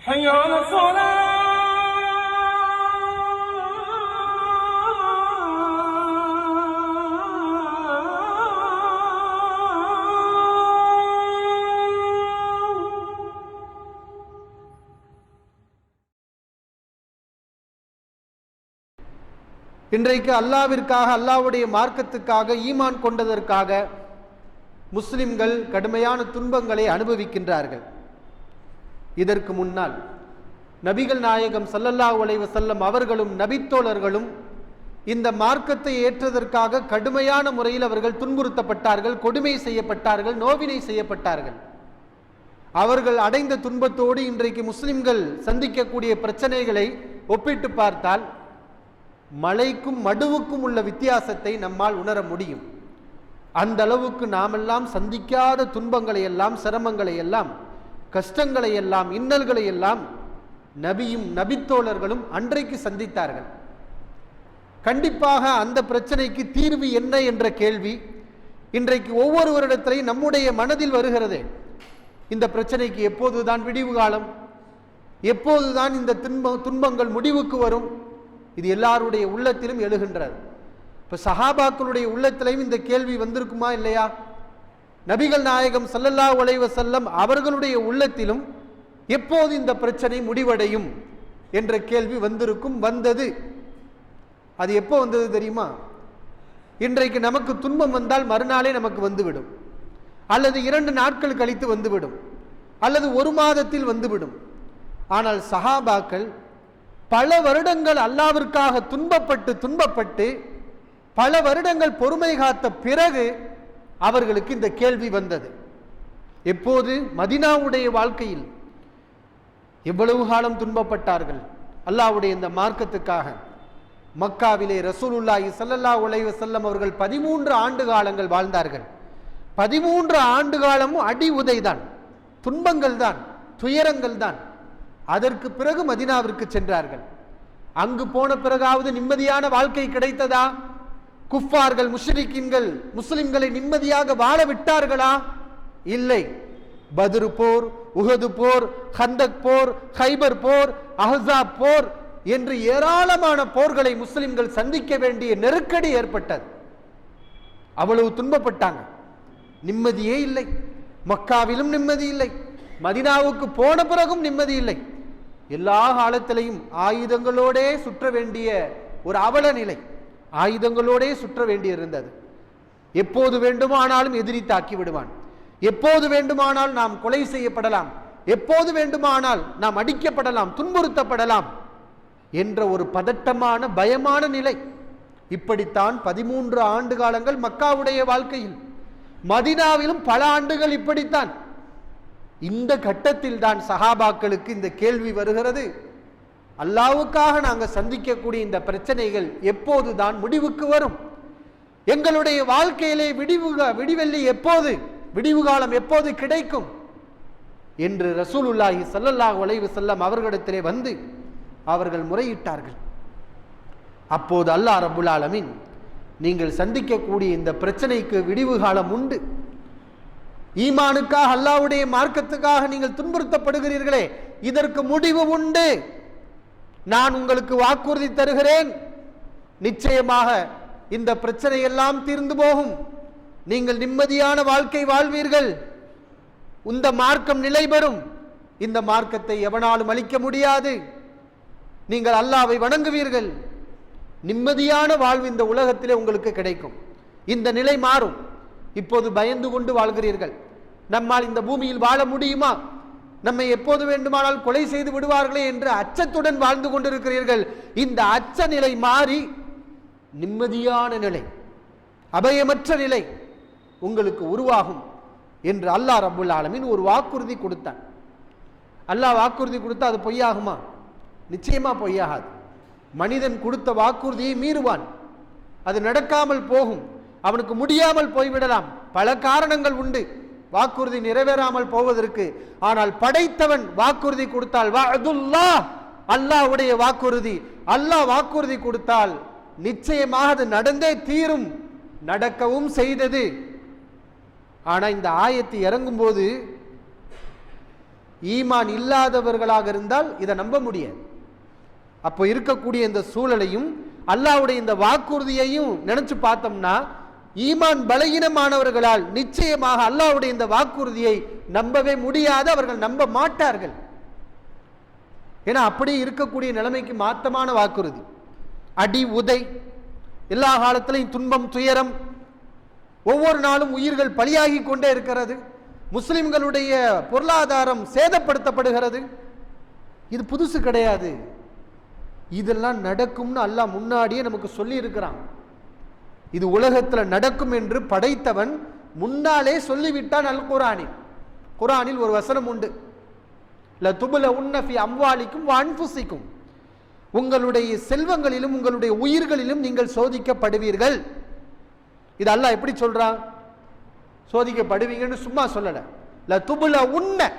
حي على الصلاة இன்றைக்கு அல்லாவிற்காக அல்லாவுடைய மார்க்கத்துக்காக ஈமான் கொண்டதற்காக முஸ்லிம்கள் கடுமையான துன்பங்களை அனுபவிக்கின்றார்கள் இதற்கு முன்னால் நபிகள் நாயகம் சல்லல்லா உழைவு செல்லம் அவர்களும் நபித்தோழர்களும் இந்த மார்க்கத்தை ஏற்றதற்காக கடுமையான முறையில் அவர்கள் துன்புறுத்தப்பட்டார்கள் கொடுமை செய்யப்பட்டார்கள் நோவினை செய்யப்பட்டார்கள். அவர்கள் அடைந்த துன்பத்தோடு இன்றைக்கு முஸ்லிம்கள் சந்திக்கக்கூடிய பிரச்சனைகளை ஒப்பிட்டு பார்த்தால் மலைக்கும் மடுவுக்கும் உள்ள வித்தியாசத்தை நம்மால் உணர முடியும். அந்த அளவுக்கு நாமெல்லாம் சந்திக்காத துன்பங்களை எல்லாம் சிரமங்களை எல்லாம் கஷ்டங்களை எல்லாம் இன்னல்களை எல்லாம் நபியும் நபித்தோழர்களும் அன்றைக்கு சந்தித்தார்கள். கண்டிப்பாக அந்த பிரச்சனைக்கு தீர்வு என்ன என்ற கேள்வி இன்றைக்கு ஒவ்வொருவரிடத்திலையும் நம்முடைய மனதில் வருகிறதே. இந்த பிரச்சனைக்கு எப்போதுதான் விடிவு காலம்? எப்போதுதான் இந்த துன்ப துன்பங்கள் முடிவுக்கு வரும்? இது எல்லாருடைய உள்ளத்திலும் எழுகின்றது. இப்போ சஹாபாக்களுடைய உள்ளத்திலையும் இந்த கேள்வி வந்திருக்குமா இல்லையா? நபிகள் நாயகம் சல்லல்லா அலைஹி செல்லம் அவர்களுடைய உள்ளத்திலும் எப்போது இந்த பிரச்சனை முடிவடையும் என்ற கேள்வி வந்திருக்கும் வந்தது. அது எப்போ வந்தது தெரியுமா? இன்றைக்கு நமக்கு துன்பம் வந்தால் மறுநாளே நமக்கு வந்துவிடும். அல்லது இரண்டு நாட்கள் கழித்து வந்துவிடும். அல்லது ஒரு மாதத்தில் வந்துவிடும். ஆனால் சஹாபாக்கள் பல வருடங்கள் அல்லாவிற்காக துன்பப்பட்டு துன்பப்பட்டு பல வருடங்கள் பொறுமை காத்த பிறகு அவர்களுக்கு இந்த கேள்வி வந்தது. எப்போது? மதினாவுடைய வாழ்க்கையில். எவ்வளவு காலம் துன்பப்பட்டார்கள்? அல்லாஹ்வுடைய இந்த மார்க்கத்துக்காக. மக்காவிலே ரசூலுல்லாஹி சல்லல்லா உலைவ செல்லம் அவர்கள் பதிமூன்று ஆண்டு காலங்கள் வாழ்ந்தார்கள். பதிமூன்று ஆண்டு காலமும் அடி உதைதான். துன்பங்கள் தான் துயரங்கள் தான். அதற்கு பிறகு மதினாவிற்கு சென்றார்கள். அங்கு போன பிறகாவது நிம்மதியான வாழ்க்கை கிடைத்ததா? குஃபார்கள் முஷ்ரிக்கின்கள் முஸ்லிம்களை நிம்மதியாக வாழ விட்டார்களா? இல்லை. பதுரு போர் உஹது போர் ஹந்தக் போர் ஹைபர் போர் அஹ்ஸாப் போர் என்று ஏராளமான போர்களை முஸ்லிம்கள் சந்திக்க வேண்டிய நெருக்கடி ஏற்பட்டது. அவ்வளவு துன்பப்பட்டாங்க. நிம்மதியே இல்லை. மக்காவிலும் நிம்மதி இல்லை. மதினாவுக்கு போன பிறகும் நிம்மதி இல்லை. எல்லா காலத்திலையும் ஆயுதங்களோடே சுற்ற வேண்டிய ஒரு அவல நிலை. ஆயுதங்களோடே சுற்ற வேண்டியிருந்தது. எப்போது வேண்டுமானாலும் எதிரி தாக்கி விடுவான். எப்போது வேண்டுமானால் நாம் கொலை செய்யப்படலாம். எப்போது வேண்டுமானால் நாம் அடிக்கப்படலாம் துன்புறுத்தப்படலாம் என்ற ஒரு பதட்டமான பயமான நிலை. இப்படித்தான் பதிமூன்று ஆண்டு காலங்கள் மக்காவுடைய வாழ்க்கையில். மதினாவிலும் பல ஆண்டுகள் இப்படித்தான். இந்த கட்டத்தில் தான் சஹாபாக்களுக்கு இந்த கேள்வி வருகிறது. அல்லாவுக்காக நாங்கள் சந்திக்கக்கூடிய இந்த பிரச்சனைகள் எப்போது தான் முடிவுக்கு வரும். எங்களுடைய வாழ்க்கையிலே விடிவு விடிவெள்ளி எப்போது விடிவு காலம் எப்போது கிடைக்கும்? என்று ரசூலுல்லாஹி சல்லல்லாஹ் அலைஹி செல்லம் அவர்களிடத்திலே வந்து அவர்கள் முறையிட்டார்கள். அப்போது அல்லாஹ் அபுல் ஆலமின் நீங்கள் சந்திக்கக்கூடிய இந்த பிரச்சனைக்கு விடிவு காலம் உண்டு. ஈமானுக்காக அல்லாஹ்வுடைய மார்க்கத்துக்காக நீங்கள் துன்புறுத்தப்படுகிறீர்களே இதற்கு முடிவு உண்டு. நான் உங்களுக்கு வாக்குறுதி தருகிறேன். நிச்சயமாக இந்த பிரச்சனை எல்லாம் தீர்ந்து போகும். நீங்கள் நிம்மதியான வாழ்க்கை வாழ்வீர்கள். இந்த மார்க்கம் நிலை பெறும். இந்த மார்க்கத்தை எவனாலும் அளிக்க முடியாது. நீங்கள் அல்லாவை வணங்குவீர்கள். நிம்மதியான வாழ்வு இந்த உலகத்திலே உங்களுக்கு கிடைக்கும். இந்த நிலை மாறும். இப்போது பயந்து கொண்டு வாழ்கிறீர்கள். நம்மால் இந்த பூமியில் வாழ முடியுமா? நம்மை எப்போது வேண்டுமானால் கொலை செய்து விடுவார்களே என்று அச்சத்துடன் வாழ்ந்து கொண்டிருக்கிறீர்கள். இந்த அச்ச நிலை மாறி நிம்மதியான நிலை அபயமற்ற நிலை உங்களுக்கு உருவாகும் என்று அல்லாஹ் ரப்புல் ஆலமின் ஒரு வாக்குறுதி கொடுத்தான். அல்லாஹ் வாக்குறுதி கொடுத்தா அது பொய்யாகுமா? நிச்சயமா பொய்யாகாது. மனிதன் கொடுத்த வாக்குறுதியை மீறுவான். அது நடக்காமல் போகும். அவனுக்கு முடியாமல் போய்விடலாம். பல காரணங்கள் உண்டு. வாக்குறுதி நிறைவேறாமல் போவதற்கு. ஆனால் படைத்தவன் வாக்குறுதி கொடுத்தால் வஅதுல்லா அல்லாஹ்வுடைய வாக்குறுதி. அல்லாஹ் வாக்குறுதி கொடுத்தால் நிச்சயமாக அது நடந்தே தீரும். நடக்கவும் செய்தது. ஆனால் இந்த ஆயத்து இறங்கும்போது ஈமான் இல்லாதவர்களாக இருந்தால் இதை நம்ப முடியாது. அப்போ இருக்கக்கூடிய இந்த சூழலையும் அல்லாவுடைய இந்த வாக்குறுதியையும் நினைச்சு பார்த்தோம்னா ஈமான் பலகீனமானவர்களால் நிச்சயமாக அல்லாஹ்வுடைய இந்த வாக்குறுதியை நம்பவே முடியாது. அவர்கள் நம்ப மாட்டார்கள். ஏன்னா அப்படியே இருக்கக்கூடிய நிலைமைக்கு மாத்தமான வாக்குறுதி. அடி உதை எல்லா காலத்திலையும் துன்பம் துயரம் ஒவ்வொரு நாளும் உயிர்கள் பலியாகி கொண்டே இருக்கிறது. முஸ்லிம்களுடைய பொருளாதாரம் சேதப்படுத்தப்படுகிறது. இது புதுசு கிடையாது. இதெல்லாம் நடக்கும்னு அல்லாஹ் முன்னாடியே நமக்கு சொல்லி இருக்கிறான் இது உலகத்தில் நடக்கும் என்று படைத்தவன் முன்னாலே சொல்லிவிட்டான் அல் குரானில் குரானில் ஒரு வசனம் உண்டு. ல துபுல உன்னஃபி அம்வாலிக்கும் அன்புசிக்கும் உங்களுடைய செல்வங்களிலும் உங்களுடைய உயிர்களிலும் நீங்கள் சோதிக்கப்படுவீர்கள். இது அல்லாஹ் எப்படி சொல்றான்? சோதிக்கப்படுவீங்கன்னு சும்மா சொல்லலை. ல துபுல உன்ன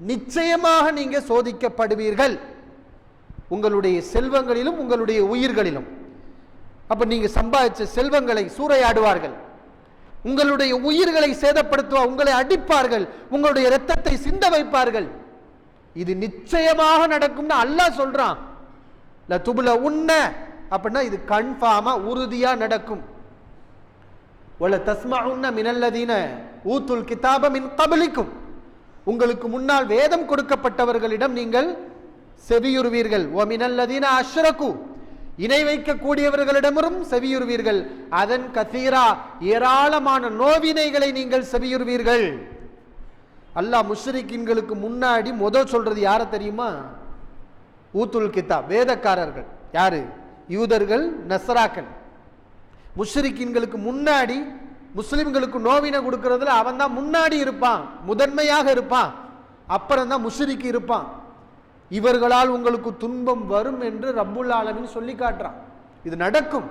நிச்சயமாக நீங்கள் சோதிக்கப்படுவீர்கள். உங்களுடைய செல்வங்களிலும் உங்களுடைய உயிர்களிலும். அப்போ நீங்கள் சம்பாதிச்ச செல்வங்களை சூறையாடுவார்கள். உங்களுடைய உயிர்களை சேதப்படுத்துவா உங்களை அடிப்பார்கள். உங்களுடைய இரத்தத்தை சிந்த வைப்பார்கள். இது நிச்சயமாக நடக்கும்னு அல்லாஹ் சொல்றான். ல துபுல உண்ண அப்படின்னா இது கன்ஃபார்மா உறுதியா நடக்கும். ஒல உண்ண மினல்லதீன ஊத்துல் கிதாப மின் கபலிக்கும் உங்களுக்கு முன்னால் வேதம் கொடுக்கப்பட்டவர்களிடம் நீங்கள் செவியுறுவீர்கள். ஓ மினல்லதீன அஷ்ரகு இணை வைக்கக்கூடியவர்களிடமும் செவியுறுவீர்கள். அதன் கசீரா ஏராளமான நோவினைகளை நீங்கள் செவியுறுவீர்கள். அல்லாஹ் முஷ்ரிக்கின்களுக்கு முன்னாடி முதல் சொல்றது யார தெரியுமா? ஊத்துல் கித்தா வேதக்காரர்கள். யாரு? யூதர்கள் நஸ்ராக்கள். முஷ்ரிக்கின்களுக்கு முன்னாடி முஸ்லிம்களுக்கு நோவினை கொடுக்கறதுல அவன் தான் முன்னாடி இருப்பான் முதன்மையாக இருப்பான். அப்புறம் தான் முஷ்ரிக்கு இருப்பான். இவர்களால் உங்களுக்கு துன்பம் வரும் என்று ரப்புல் ஆலமின் சொல்லி காட்டுறான். இது நடக்கும்.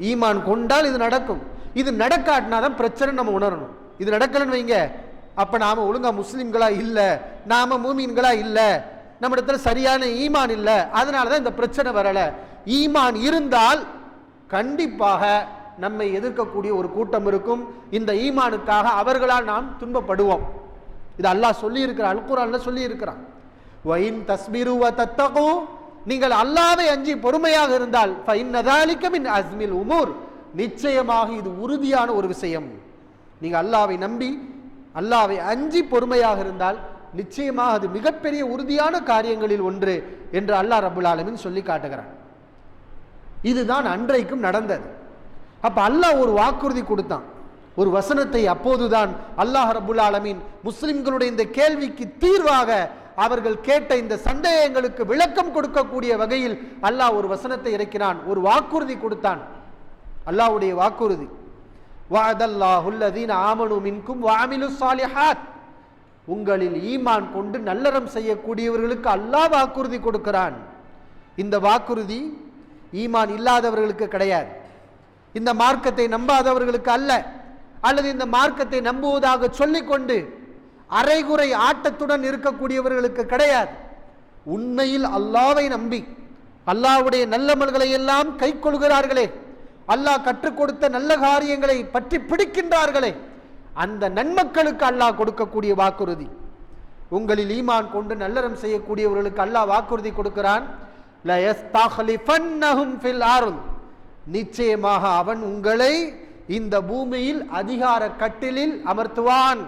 ஈமான் கொண்டால் இது நடக்கும். இது நடக்காட்டினா தான் பிரச்சனை நம்ம உணரணும். இது நடக்கலன்னு வைங்க. அப்ப நாம ஒழுங்கா முஸ்லிம்களா இல்லை. நாம மூமீன்களா இல்லை. நம்ம இடத்துல சரியான ஈமான் இல்லை. அதனால தான் இந்த பிரச்சனை வரல. ஈமான் இருந்தால் கண்டிப்பாக நம்மை எதிர்க்கக்கூடிய ஒரு கூட்டம் இருக்கும். இந்த ஈமானுக்காக அவர்களால் நாம் துன்பப்படுவோம். இது அல்லாஹ் சொல்லி இருக்கிறான் அல்குரான்ல சொல்லி வயின் வைன் தத்தகு நீங்கள் அல்லாவை அஞ்சி பொறுமையாக இருந்தால் ஃபைன்னதாலிக்க அஸ்மில் உமூர் நிச்சயமாக இது உறுதியான ஒரு விஷயம். நீங்கள் அல்லாவை நம்பி அல்லாவை அஞ்சி பொறுமையாக இருந்தால் நிச்சயமாக அது மிகப்பெரிய உறுதியான காரியங்களில் ஒன்று என்று அல்லாஹ் ரபுல் ஆலமின் சொல்லி காட்டுகிறான். இதுதான் அன்றைக்கும் நடந்தது. அப்போ அல்லாஹ் ஒரு வாக்குறுதி கொடுத்தான். ஒரு வசனத்தை அப்போதுதான் அல்லாஹ் ரபுல் ஆலமீன் முஸ்லிம்களுடைய இந்த கேள்விக்கு தீர்வாக அவர்கள் கேட்ட இந்த சந்தேகங்களுக்கு விளக்கம் கொடுக்கக்கூடிய வகையில் அல்லாஹ் ஒரு வசனத்தை இறக்கினான் ஒரு வாக்குறுதி கொடுத்தான். அல்லாஹ்வுடைய வாக்குறுதி. வஅதல்லாஹுல்லதீன ஆமனு மின்கும் வஅமிலு ஸாலிஹாத். உங்களில் ஈமான் கொண்டு நல்லறம் செய்யக்கூடியவர்களுக்கு அல்லாஹ் வாக்குறுதி கொடுக்கிறான். இந்த வாக்குறுதி ஈமான் இல்லாதவர்களுக்கு கிடையாது. இந்த மார்க்கத்தை நம்பாதவர்களுக்கு அல்ல. அல்லது இந்த மார்க்கத்தை நம்புவதாக சொல்லிக்கொண்டு அரைகுறை ஆட்டத்துடன் இருக்கக்கூடியவர்களுக்கு கிடையாது. உண்மையில் அல்லாவை நம்பி அல்லாவுடைய நல்லமல்களை எல்லாம் கை கொள்கிறார்களே அல்லாஹ் கற்றுக் கொடுத்த நல்ல காரியங்களை பற்றி பிடிக்கின்றார்களே அந்த நன்மக்களுக்கு அல்லாஹ் கொடுக்கக்கூடிய வாக்குறுதி. உங்களில் ஈமான் கொண்டு நல்லறம் செய்யக்கூடியவர்களுக்கு அல்லாஹ் வாக்குறுதி கொடுக்கிறான் "ல ஃபில் நிச்சயமாக அவன் உங்களை இந்த பூமியில் அதிகார கட்டிலில் அமர்த்துவான்.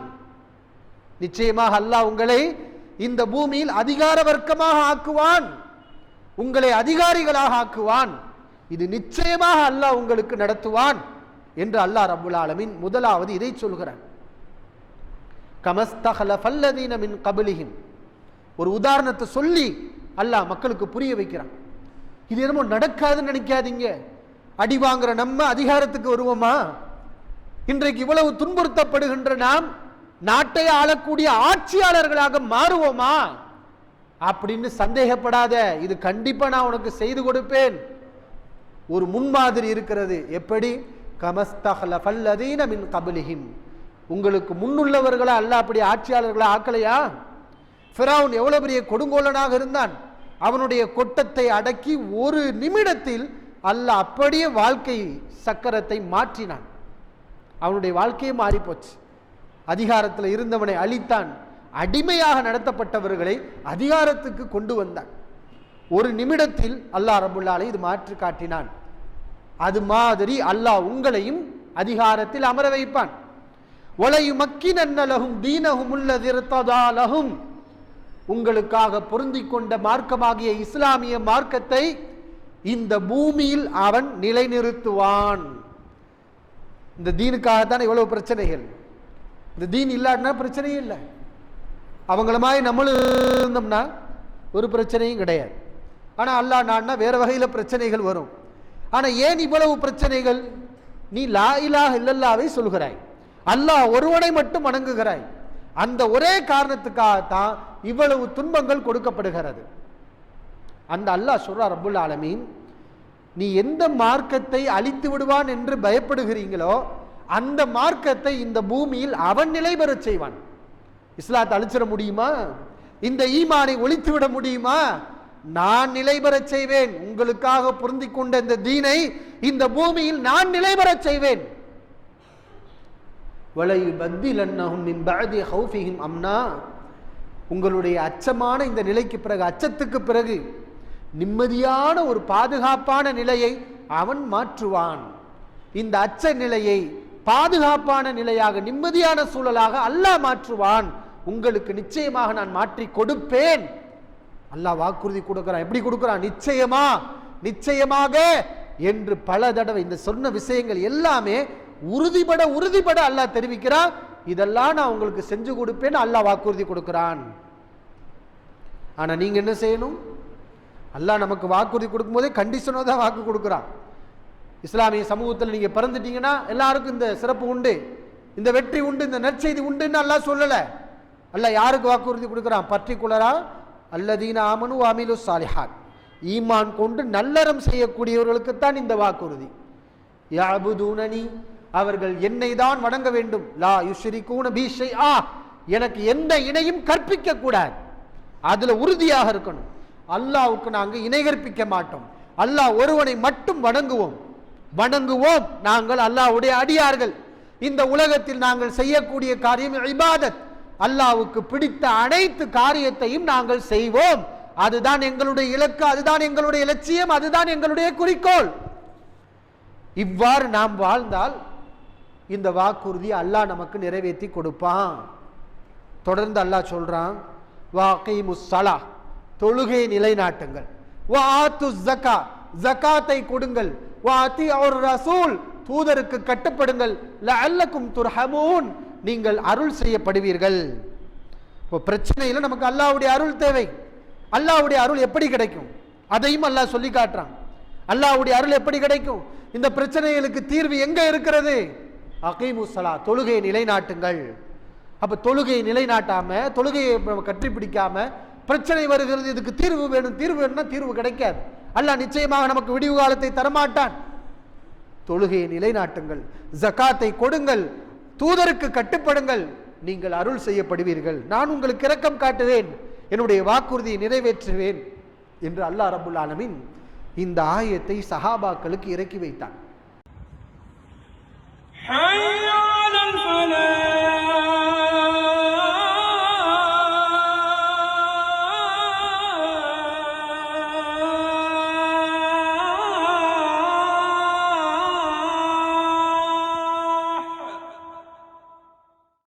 நிச்சயமாக அல்லாஹ் உங்களை இந்த பூமியில் அதிகார வர்க்கமாக ஆக்குவான். உங்களை அதிகாரிகளாக ஆக்குவான். இது நிச்சயமாக அல்லாஹ் உங்களுக்கு நடத்துவான் என்று அல்லாஹ் ரபுல் ஆலமின் முதலாவது இதை சொல்கிறான். கமஸ்தஹலஃபல்லதீன மின் ஒரு உதாரணத்தை சொல்லி அல்லாஹ் மக்களுக்கு புரிய வைக்கிறான். இது என்னமோ நடக்காதுன்னு நினைக்காதீங்க. அடி வாங்குற நம்ம அதிகாரத்துக்கு வருவோமா? இன்றைக்கு இவ்வளவு துன்புறுத்தப்படுகின்ற நாம் நாட்டை ஆளக்கூடிய ஆட்சியாளர்களாக மாறுவோமா? அப்படின்னு சந்தேகப்படாத இது கண்டிப்பா நான் உனக்கு செய்து கொடுப்பேன். ஒரு முன்மாதிரி இருக்கிறது. எப்படி? கமஸ்தஹலஃபல்லதீன மின் கபலிஹிம். உங்களுக்கு முன்னுள்ளவர்களா அல்ல அப்படி ஆட்சியாளர்களா ஆக்கலையா? ஃபிரவுன் எவ்வளவு பெரிய கொடுங்கோலனாக இருந்தான். அவனுடைய கொட்டத்தை அடக்கி ஒரு நிமிடத்தில் அல்ல அப்படியே வாழ்க்கை சக்கரத்தை மாற்றினான். அவனுடைய வாழ்க்கையே மாறி போச்சு அதிகாரத்தில் இருந்தவனை அழித்தான். அடிமையாக நடத்தப்பட்டவர்களை அதிகாரத்துக்கு கொண்டு வந்தான். ஒரு நிமிடத்தில் அல்லாஹ் ரபுல்லாலை இது மாற்றி காட்டினான். அது மாதிரி அல்லாஹ் உங்களையும் அதிகாரத்தில் அமர வைப்பான். ஒலையு மக்கினன்னலகும் தீனகும் உள்ளதிருத்ததாலகும் உங்களுக்காக பொருந்தி கொண்ட மார்க்கமாகிய இஸ்லாமிய மார்க்கத்தை இந்த பூமியில் அவன் நிலைநிறுத்துவான். இந்த தீனுக்காகத்தான் இவ்வளவு பிரச்சனைகள். இந்த தீன் இல்லாட்டினா பிரச்சனையே இல்லை. அவங்கள மாதிரி நம்மளும் இருந்தோம்னா ஒரு பிரச்சனையும் கிடையாது. ஆனால் அல்லாஹ் நான்னா வேறு வகையில் பிரச்சனைகள் வரும். ஆனால் ஏன் இவ்வளவு பிரச்சனைகள்? நீ லா இலாஹ இல்லல்லாவை சொல்கிறாய். அல்லாஹ் ஒருவனை மட்டும் வணங்குகிறாய். அந்த ஒரே காரணத்துக்காகத்தான் இவ்வளவு துன்பங்கள் கொடுக்கப்படுகிறது. அந்த அல்லாஹ் சொல்றா ரபுல் ஆலமீன் நீ எந்த மார்க்கத்தை அழித்து விடுவான் என்று பயப்படுகிறீங்களோ அந்த மார்க்கத்தை இந்த பூமியில் அவன் நிலை பெறச் செய்வான். இஸ்லாத்தை அழிச்சிட முடியுமா? இந்த ஈமானை ஒழித்து விட முடியுமா? நான் நிலை பெறச் செய்வேன். உங்களுக்காக பொருந்தி கொண்ட இந்த தீனை இந்த பூமியில் நான் நிலை பெறச் செய்வேன். அம்னா. உங்களுடைய அச்சமான இந்த நிலைக்கு பிறகு அச்சத்துக்கு பிறகு நிம்மதியான ஒரு பாதுகாப்பான நிலையை அவன் மாற்றுவான். இந்த அச்ச நிலையை பாதுகாப்பான நிலையாக நிம்மதியான சூழலாக அல்லாஹ் மாற்றுவான். உங்களுக்கு நிச்சயமாக நான் மாற்றி கொடுப்பேன். அல்லாஹ் வாக்குறுதி கொடுக்கிறான். எப்படி கொடுக்கிறான்? நிச்சயமா நிச்சயமாக என்று பல தடவை இந்த சொன்ன விஷயங்கள் எல்லாமே உறுதிபட உறுதிபட அல்லாஹ் தெரிவிக்கிறான். இதெல்லாம் நான் உங்களுக்கு செஞ்சு கொடுப்பேன்னு அல்லாஹ் வாக்குறுதி கொடுக்கிறான். ஆனா நீங்க என்ன செய்யணும்? அல்லாஹ் நமக்கு வாக்குறுதி கொடுக்கும்போதே கண்டிஷனோ தான் வாக்கு கொடுக்குறான். இஸ்லாமிய சமூகத்தில் நீங்கள் பிறந்துட்டீங்கன்னா எல்லாருக்கும் இந்த சிறப்பு உண்டு. இந்த வெற்றி உண்டு இந்த நற்செய்தி உண்டுன்னு அல்லாஹ் சொல்லலை. அல்ல யாருக்கு வாக்குறுதி கொடுக்குறான்? பர்டிகுலராக அல்லதீன ஆமனு அமிலு சாலிஹாத் ஈமான் கொண்டு நல்லறம் செய்யக்கூடியவர்களுக்குத்தான் இந்த வாக்குறுதி. யாபுதூனி அவர்கள் என்னை தான் வணங்க வேண்டும். லா யுஷ்ரிகூன பீஷை ஆ எனக்கு எந்த இணையும் கற்பிக்க கூடாது. அதில் உறுதியாக இருக்கணும். அல்லாவுக்கு நாங்கள் இணை கற்பிக்க மாட்டோம். அல்லாஹ் ஒருவனை மட்டும் வணங்குவோம். வணங்குவோம். நாங்கள் அல்லாவுடைய அடியார்கள். இந்த உலகத்தில் நாங்கள் செய்யக்கூடிய காரியம் இபாதத். அல்லாவுக்கு பிடித்த அனைத்து காரியத்தையும் நாங்கள் செய்வோம். அதுதான் எங்களுடைய இலக்கு அதுதான் எங்களுடைய இலட்சியம் அதுதான் எங்களுடைய குறிக்கோள். இவ்வாறு நாம் வாழ்ந்தால் இந்த வாக்குறுதி அல்லாஹ் நமக்கு நிறைவேற்றி கொடுப்பான். தொடர்ந்து அல்லாஹ் சொல்றான் வாக்கை சலா. தொழுகை நிலைநாட்டுங்கள். வா ஆத்து ஜக்கா ஜக்காத்தை கொடுங்கள். வாத்தி அவர் ரசூல் தூதருக்கு கட்டுப்படுங்கள். அல்லக்கும் துர்ஹமூன் நீங்கள் அருள் செய்யப்படுவீர்கள். இப்போ பிரச்சனையில் நமக்கு அல்லாவுடைய அருள் தேவை. அல்லாவுடைய அருள் எப்படி கிடைக்கும்? அதையும் அல்லாஹ் சொல்லி காட்டுறான். அல்லாஹ்வுடைய அருள் எப்படி கிடைக்கும்? இந்த பிரச்சனைகளுக்கு தீர்வு எங்கே இருக்கிறது? அகைமுசலா தொழுகையை நிலைநாட்டுங்கள். அப்போ தொழுகையை நிலைநாட்டாமல் தொழுகையை நம்ம பிரச்சனை வருகிறது இதுக்கு தீர்வு வேணும். தீர்வு வேணும்னா தீர்வு கிடைக்காது. அல்லாஹ் நிச்சயமாக நமக்கு விடிவு காலத்தை தரமாட்டான். தொழுகையை நிலைநாட்டுங்கள் ஜக்காத்தை கொடுங்கள் தூதருக்கு கட்டுப்படுங்கள் நீங்கள் அருள் செய்யப்படுவீர்கள். நான் உங்களுக்கு இரக்கம் காட்டுவேன் என்னுடைய வாக்குறுதியை நிறைவேற்றுவேன் என்று அல்லாஹ் அரபுல் ஆலமின் இந்த ஆயத்தை சஹாபாக்களுக்கு இறக்கி வைத்தான்.